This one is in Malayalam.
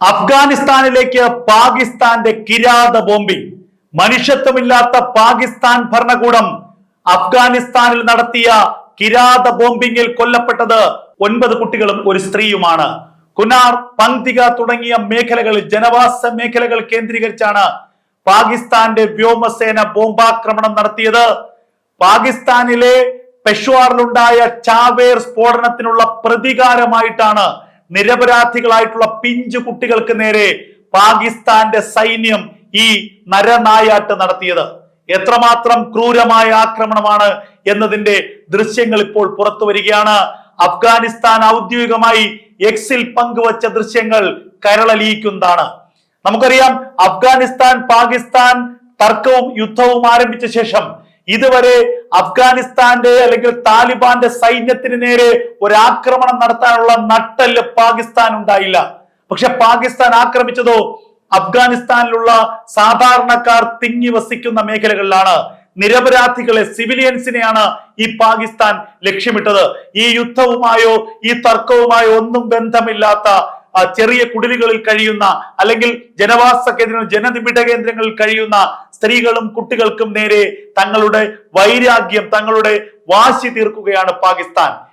അഫ്ഗാനിസ്ഥാനിലേക്ക് പാകിസ്ഥാന്റെ കിരാത ബോംബിംഗ് മനുഷ്യത്വമില്ലാത്ത പാകിസ്ഥാൻ ഭരണകൂടം അഫ്ഗാനിസ്ഥാനിൽ നടത്തിയ കിരാത ബോംബിംഗിൽ കൊല്ലപ്പെട്ടത് ഒൻപത് കുട്ടികളും ഒരു സ്ത്രീയുമാണ്. കുനാർ പന്തിക തുടങ്ങിയ മേഖലകളിൽ ജനവാസ മേഖലകൾ കേന്ദ്രീകരിച്ചാണ് പാകിസ്ഥാന്റെ വ്യോമസേന ബോംബാക്രമണം നടത്തിയത്. പാകിസ്ഥാനിലെ പെഷ്വാറിലുണ്ടായ ചാവേർ സ്ഫോടനത്തിനുള്ള പ്രതികാരമായിട്ടാണ് നിരപരാധികളായിട്ടുള്ള പിഞ്ചു കുട്ടികൾക്ക് നേരെ പാകിസ്ഥാന്റെ സൈന്യം ഈ നരനായാട്ട് നടത്തിയത്. എത്രമാത്രം ക്രൂരമായ ആക്രമണമാണ് എന്നതിന്റെ ദൃശ്യങ്ങൾ ഇപ്പോൾ പുറത്തു വരികയാണ്. അഫ്ഗാനിസ്ഥാൻ ഔദ്യോഗികമായി എക്സിൽ പങ്കുവച്ച ദൃശ്യങ്ങൾ കരളലിയിക്കുന്നതാണ്. നമുക്കറിയാം അഫ്ഗാനിസ്ഥാൻ പാകിസ്ഥാൻ തർക്കവും യുദ്ധവും ആരംഭിച്ച ശേഷം ഇതുവരെ അഫ്ഗാനിസ്ഥാന്റെ അല്ലെങ്കിൽ താലിബാന്റെ സൈന്യത്തിന് നേരെ ഒരു ആക്രമണം നടത്താനുള്ള നട്ടൽ പാകിസ്ഥാൻ ഉണ്ടായില്ല. പക്ഷെ പാകിസ്ഥാൻ ആക്രമിച്ചതോ അഫ്ഗാനിസ്ഥാനിലുള്ള സാധാരണക്കാർ തിങ്ങി വസിക്കുന്ന മേഖലകളിലാണ്. നിരപരാധികളെ സിവിലിയൻസിനെയാണ് ഈ പാകിസ്ഥാൻ ലക്ഷ്യമിട്ടത്. ഈ യുദ്ധവുമായോ ഈ തർക്കവുമായോ ഒന്നും ബന്ധമില്ലാത്ത ചെറിയ കുടിലുകളിൽ കഴിയുന്ന അല്ലെങ്കിൽ ജനവാസ കേന്ദ്രങ്ങൾ ജനനിബിഡ കേന്ദ്രങ്ങളിൽ കഴിയുന്ന സ്ത്രീകളും കുട്ടികൾക്കും നേരെ തങ്ങളുടെ വൈരാഗ്യം തങ്ങളുടെ വാശി തീർക്കുകയാണ് പാകിസ്ഥാൻ.